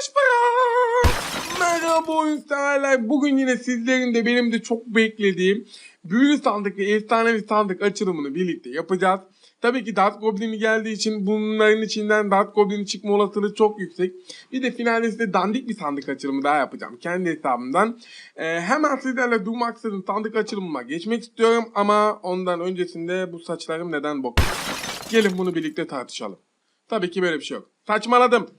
kaç para? Merhaba oyun. Bugün yine sizlerin de benim de çok beklediğim büyülü sandık ve efsanevi sandık açılımını birlikte yapacağız. Tabii ki Dark Goblin'i geldiği için bunların içinden Dark Goblin'in çıkma olasılığı çok yüksek. Bir de finalde size dandik bir sandık açılımı daha yapacağım kendi hesabımdan. Ee, hemen sizlerle durmak istedim sandık açılımıma geçmek istiyorum ama ondan öncesinde bu saçlarım neden bok? Gelin bunu birlikte tartışalım. Tabii ki böyle bir şey yok. Saçmaladım.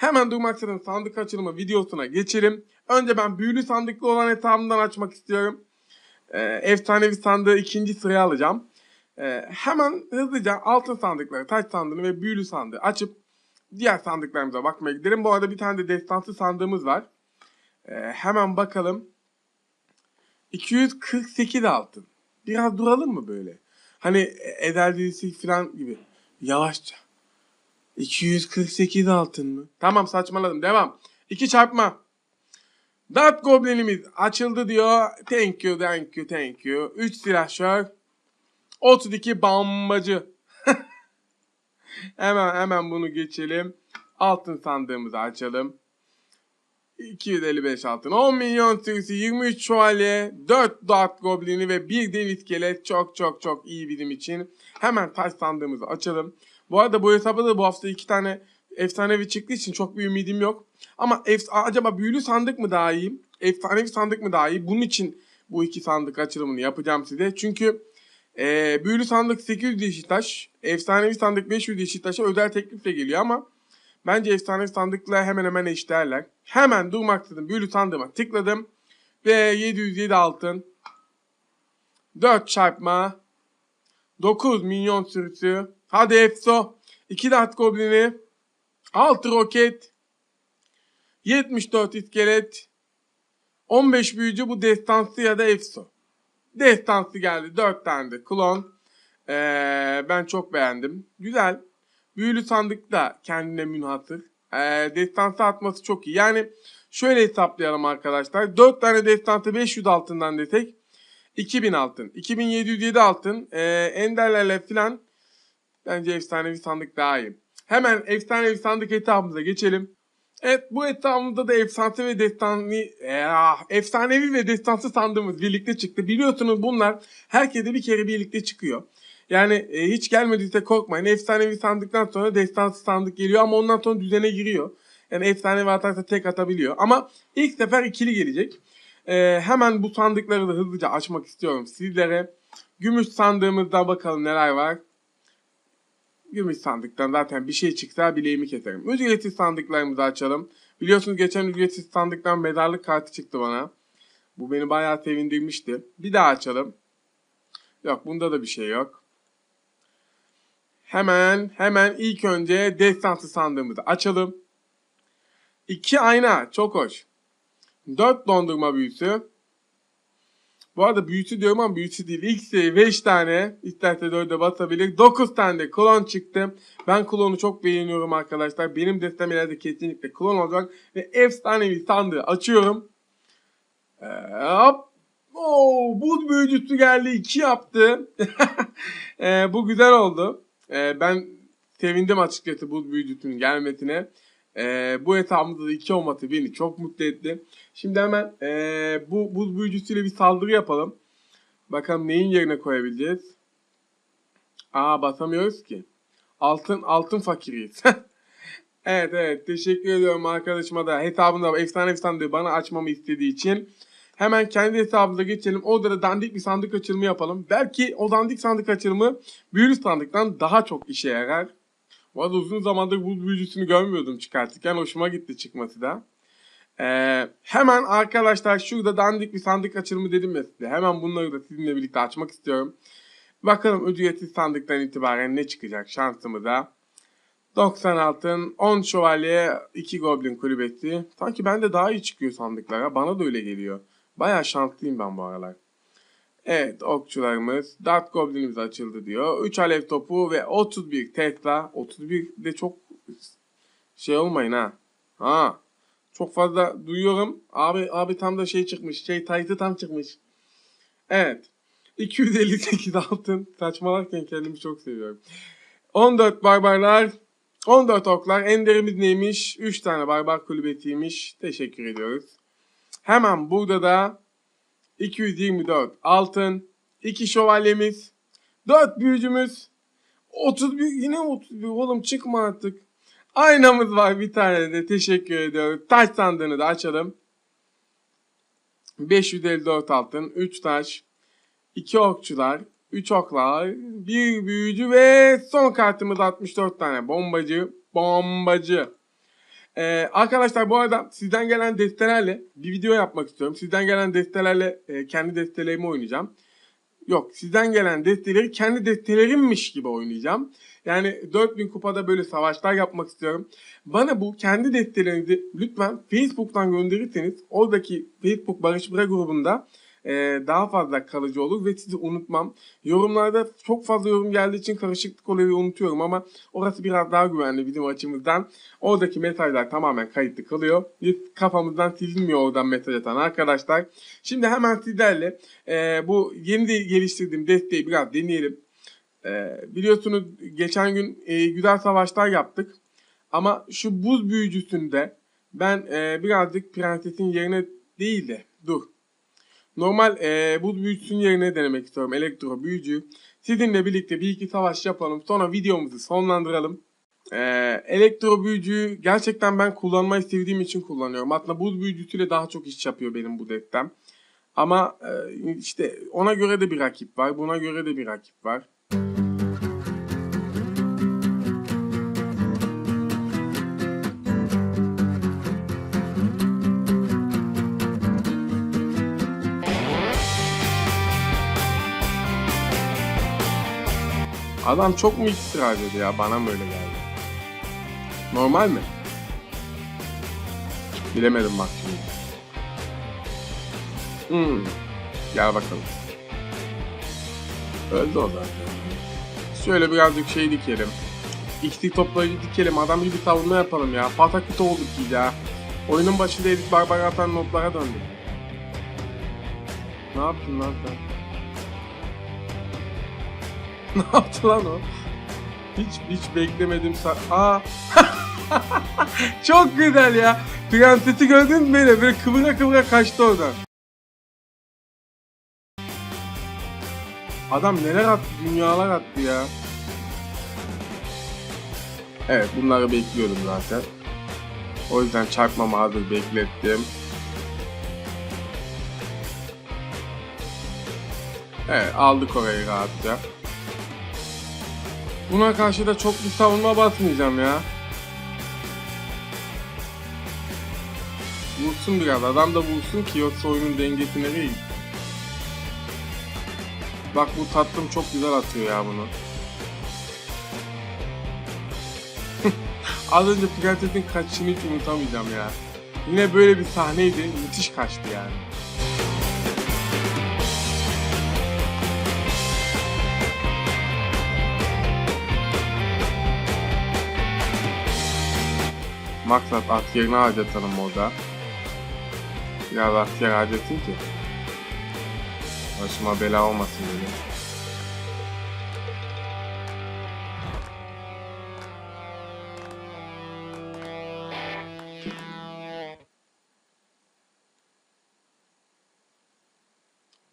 Hemen durmaksızın sandık açılımı videosuna geçelim. Önce ben büyülü sandıklı olan hesabımdan açmak istiyorum. Ee, efsanevi sandığı ikinci sıraya alacağım. Ee, hemen hızlıca altın sandıkları, taş sandığını ve büyülü sandığı açıp diğer sandıklarımıza bakmaya gidelim. Bu arada bir tane de destansı sandığımız var. Ee, hemen bakalım. 248 altın. Biraz duralım mı böyle? Hani Eder dizisi falan gibi. Yavaşça. 248 altın mı? Tamam saçmaladım. Devam. 2 çarpma. Dart Goblin'imiz açıldı diyor. Thank you, thank you, thank you. 3 silahşör. 32 bambacı. hemen hemen bunu geçelim. Altın sandığımızı açalım. 255 altın. 10 milyon sürüsü, 23 şövalye, 4 Dart Goblin'i ve 1 dev iskelet çok çok çok iyi bizim için. Hemen taş sandığımızı açalım. Bu arada bu hesapta da bu hafta iki tane efsanevi çıktığı için çok bir ümidim yok. Ama ef- acaba büyülü sandık mı daha iyi? Efsanevi sandık mı daha iyi? Bunun için bu iki sandık açılımını yapacağım size. Çünkü ee, büyülü sandık 800 yeşil taş, efsanevi sandık 500 yeşil taşa özel teklifle geliyor ama bence efsanevi sandıkla hemen hemen eşdeğerler. Hemen durmaksızın büyülü sandığıma tıkladım ve 707 altın, 4 çarpma, 9 milyon sürüsü, hadi Efso, 2 dart goblini, 6 roket, 74 iskelet, 15 büyücü bu destansı ya da Efso. Destansı geldi. 4 tane de klon. Ee, ben çok beğendim. Güzel. Büyülü sandık da kendine münhasır. Ee, destansı atması çok iyi. Yani şöyle hesaplayalım arkadaşlar. 4 tane destansı 500 altından desek 2000 altın. 2707 altın. Ee, enderlerle filan bence efsanevi sandık daha iyi. Hemen efsanevi sandık etabımıza geçelim. Evet bu etabımızda da efsanevi ve destanlı, eh, efsanevi ve destansı sandığımız birlikte çıktı. Biliyorsunuz bunlar herkese bir kere birlikte çıkıyor. Yani e, hiç gelmediyse korkmayın. Efsanevi sandıktan sonra destansı sandık geliyor ama ondan sonra düzene giriyor. Yani efsanevi atarsa tek atabiliyor. Ama ilk sefer ikili gelecek. E, hemen bu sandıkları da hızlıca açmak istiyorum sizlere. Gümüş sandığımızda bakalım neler var. Gümüş sandıktan zaten bir şey çıksa bileğimi keserim. Ücretsiz sandıklarımızı açalım. Biliyorsunuz geçen ücretsiz sandıktan mezarlık kartı çıktı bana. Bu beni bayağı sevindirmişti. Bir daha açalım. Yok bunda da bir şey yok. Hemen hemen ilk önce destansı sandığımızı açalım. İki ayna çok hoş. Dört dondurma büyüsü. Bu arada büyüsü diyorum ama büyüsü değil. İlk seri 5 tane. İsterse 4'e basabilir. 9 tane de klon çıktı. Ben klonu çok beğeniyorum arkadaşlar. Benim destem ileride kesinlikle klon olacak. Ve efsanevi sandığı açıyorum. Ee, hop. Oo, buz büyücüsü geldi. 2 yaptı. Ee, bu güzel oldu. Ee, ben sevindim açıkçası buz büyücüsünün gelmesine. Ee, bu hesabımızda da 2 olması beni çok mutlu etti. Şimdi hemen ee, bu buz büyücüsüyle bir saldırı yapalım. Bakalım neyin yerine koyabileceğiz. Aa basamıyoruz ki. Altın altın fakiriyiz. evet evet teşekkür ediyorum arkadaşıma da hesabında efsane sandığı bana açmamı istediği için. Hemen kendi hesabımıza geçelim. Orada da dandik bir sandık açılımı yapalım. Belki o dandik sandık açılımı büyülü sandıktan daha çok işe yarar. Arada uzun zamandır buz büyücüsünü görmüyordum çıkartırken. Hoşuma gitti çıkması da. Ee, hemen arkadaşlar şurada dandik bir sandık açılımı dedim ya size. Hemen bunları da sizinle birlikte açmak istiyorum. Bakalım ücretsiz sandıktan itibaren ne çıkacak şansımıza. 90 altın, 10 şövalye, 2 goblin kulübesi. Sanki bende daha iyi çıkıyor sandıklara. Bana da öyle geliyor. Baya şanslıyım ben bu aralar. Evet okçularımız. Dart Goblin'imiz açıldı diyor. 3 alev topu ve 31 Tesla. 31 de çok şey olmayın ha. Ha. Çok fazla duyuyorum. Abi abi tam da şey çıkmış. Şey taytı tam çıkmış. Evet. 258 altın. Saçmalarken kendimi çok seviyorum. 14 barbarlar. 14 oklar. Enderimiz neymiş? 3 tane barbar kulübetiymiş. Teşekkür ediyoruz. Hemen burada da 224 altın, 2 şövalyemiz, 4 büyücümüz, 31 yine 31 oğlum çıkma artık. Aynamız var bir tane de teşekkür ediyoruz. Taş sandığını da açalım. 554 altın, 3 taş, 2 okçular, 3 oklar, 1 büyücü ve son kartımız 64 tane bombacı, bombacı. Ee, arkadaşlar bu arada sizden gelen destelerle bir video yapmak istiyorum. Sizden gelen destelerle e, kendi destelerimi oynayacağım. Yok sizden gelen desteleri kendi destelerimmiş gibi oynayacağım. Yani 4000 kupada böyle savaşlar yapmak istiyorum. Bana bu kendi destelerinizi lütfen Facebook'tan gönderirseniz oradaki Facebook Barış Bira grubunda e, daha fazla kalıcı olur ve sizi unutmam. Yorumlarda çok fazla yorum geldiği için karışıklık oluyor unutuyorum ama orası biraz daha güvenli bizim açımızdan. Oradaki mesajlar tamamen kayıtlı kalıyor. Kafamızdan silinmiyor oradan mesaj atan arkadaşlar. Şimdi hemen sizlerle e, bu yeni de geliştirdiğim desteği biraz deneyelim. E, biliyorsunuz geçen gün e, güzel savaşlar yaptık. Ama şu buz büyücüsünde ben e, birazcık prensesin yerine değil de dur. Normal e, buz büyücüsünün yerine denemek istiyorum. Elektro büyücü. Sizinle birlikte bir iki savaş yapalım. Sonra videomuzu sonlandıralım. E, elektro büyücüyü gerçekten ben kullanmayı sevdiğim için kullanıyorum. Aslında buz büyücüsüyle daha çok iş yapıyor benim bu destem. Ama e, işte ona göre de bir rakip var. Buna göre de bir rakip var. Adam çok mu ısrar ediyor ya? Bana mı öyle geldi? Normal mi? Bilemedim bak şimdi. Hmm. Gel bakalım. Öldü o zaten. Şöyle birazcık şey dikelim. İktik toplayıcı dikelim. Adam gibi savunma yapalım ya. Pataküte olduk iyice ya. Oyunun başında Edith Barbar atan notlara döndük. Ne yaptın lan sen? ne yaptı lan o? Hiç hiç beklemedim sa Aa. Çok güzel ya. Prensesi gördün mü beni? Böyle kıvıra kıvıra kaçtı oradan. Adam neler attı, dünyalar attı ya. Evet bunları bekliyordum zaten. O yüzden çarpmama hazır beklettim. Evet aldık orayı rahatça. Buna karşı da çok bir savunma basmayacağım ya. Vursun biraz. Adam da vursun ki yoksa oyunun dengesi nereye gitti? Bak bu tatlım çok güzel atıyor ya bunu. Az önce Prenses kaçışını hiç unutamayacağım ya. Yine böyle bir sahneydi. Müthiş kaçtı yani. Maksat askerini harcatalım orada. Biraz asker harcatın ki. Başıma bela olmasın dedim.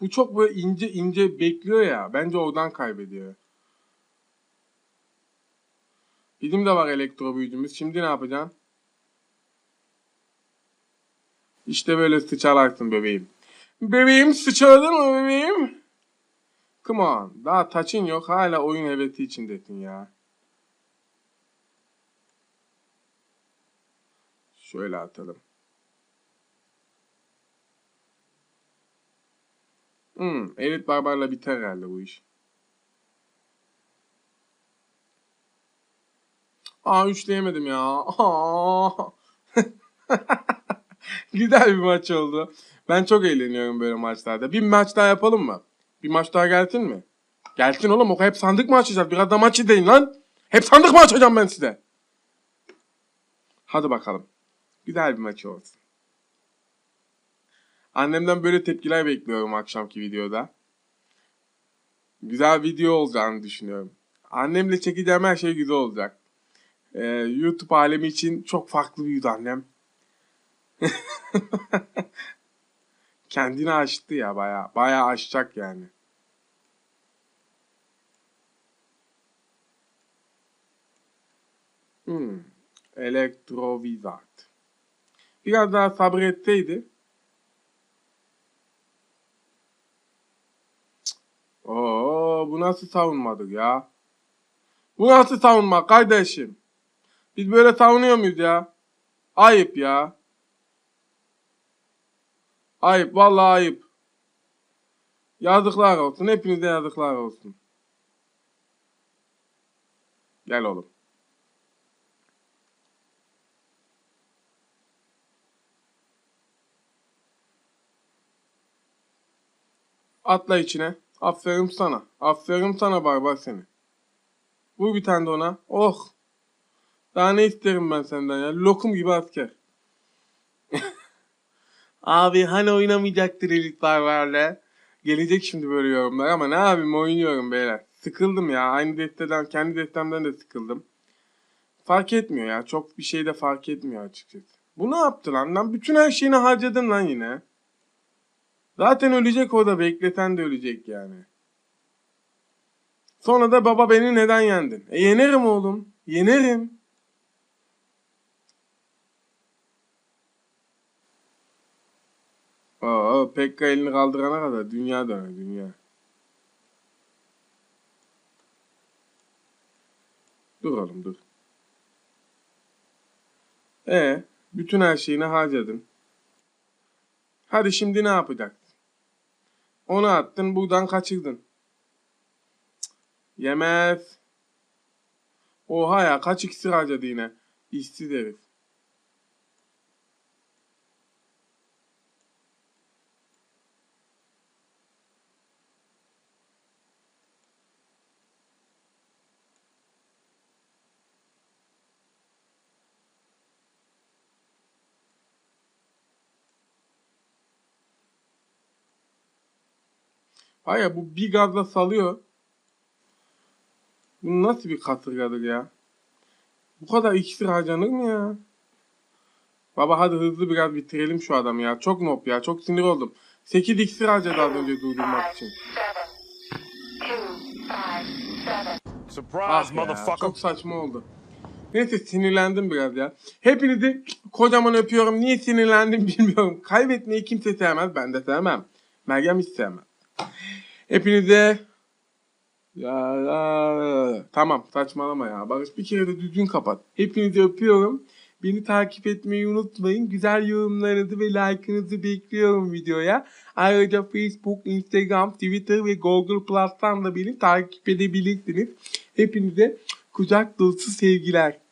Bu çok böyle ince ince bekliyor ya. Bence oradan kaybediyor. Bizim de var elektro büyücümüz. Şimdi ne yapacaksın? İşte böyle sıçalarsın bebeğim. Bebeğim sıçaladın mı bebeğim? Come on. Daha taçın yok. Hala oyun hevesi içindesin ya. Şöyle atalım. Hmm, Elit Barbar'la biter herhalde bu iş. Aa üçleyemedim ya. Aa. Güzel bir maç oldu. Ben çok eğleniyorum böyle maçlarda. Bir maç daha yapalım mı? Bir maç daha gelsin mi? Gelsin oğlum. O hep sandık mı açacağız? Biraz da maç izleyin lan. Hep sandık mı açacağım ben size? Hadi bakalım. Güzel bir maç olsun. Annemden böyle tepkiler bekliyorum akşamki videoda. Güzel video olacağını düşünüyorum. Annemle çekeceğim her şey güzel olacak. Ee, YouTube alemi için çok farklı büyüdü annem. Kendini aştı ya baya. Baya aşacak yani. Hmm. Elektrovizat. Biraz daha sabretseydi. Oo, bu nasıl savunmadır ya? Bu nasıl savunma kardeşim? Biz böyle savunuyor muyuz ya? Ayıp ya. Ayıp vallahi ayıp. Yazıklar olsun. Hepinize yazıklar olsun. Gel oğlum. Atla içine. Aferin sana. Aferin sana barbar seni. Vur bir tane de ona. Oh. Daha ne isterim ben senden ya. Lokum gibi asker. Abi hani oynamayacaktır elit barbarla. Gelecek şimdi böyle yorumlar ama ne yapayım oynuyorum beyler. Sıkıldım ya. Aynı desteden, kendi destemden de sıkıldım. Fark etmiyor ya. Çok bir şey de fark etmiyor açıkçası. Bu ne yaptı lan? Lan bütün her şeyini harcadın lan yine. Zaten ölecek o da. Bekleten de ölecek yani. Sonra da baba beni neden yendin? E yenerim oğlum. Yenerim. Oo, Pekka elini kaldırana kadar dünya döner dünya. Dur oğlum dur. E, bütün her şeyini harcadın. Hadi şimdi ne yapacaksın? Onu attın, buradan kaçırdın. Cık, Yemez. Oha ya kaç iksir harcadı yine. İşsiz herif. Hayır bu bir gazla salıyor. Bu nasıl bir kasırgadır ya? Bu kadar iksir harcanır mı ya? Baba hadi hızlı biraz bitirelim şu adamı ya. Çok nop ya. Çok sinir oldum. 8 iksir harcadı az önce durdurmak için. Surprise, Ah ya, çok saçma oldu. Neyse sinirlendim biraz ya. Hepinizi kocaman öpüyorum. Niye sinirlendim bilmiyorum. Kaybetmeyi kimse sevmez. Ben de sevmem. Meryem hiç sevmez. Hepinize ya, ya, tamam saçmalama ya. Barış bir kere de düzgün kapat. Hepinizi öpüyorum. Beni takip etmeyi unutmayın. Güzel yorumlarınızı ve like'ınızı bekliyorum videoya. Ayrıca Facebook, Instagram, Twitter ve Google Plus'tan da beni takip edebilirsiniz. Hepinize kucak dolusu sevgiler.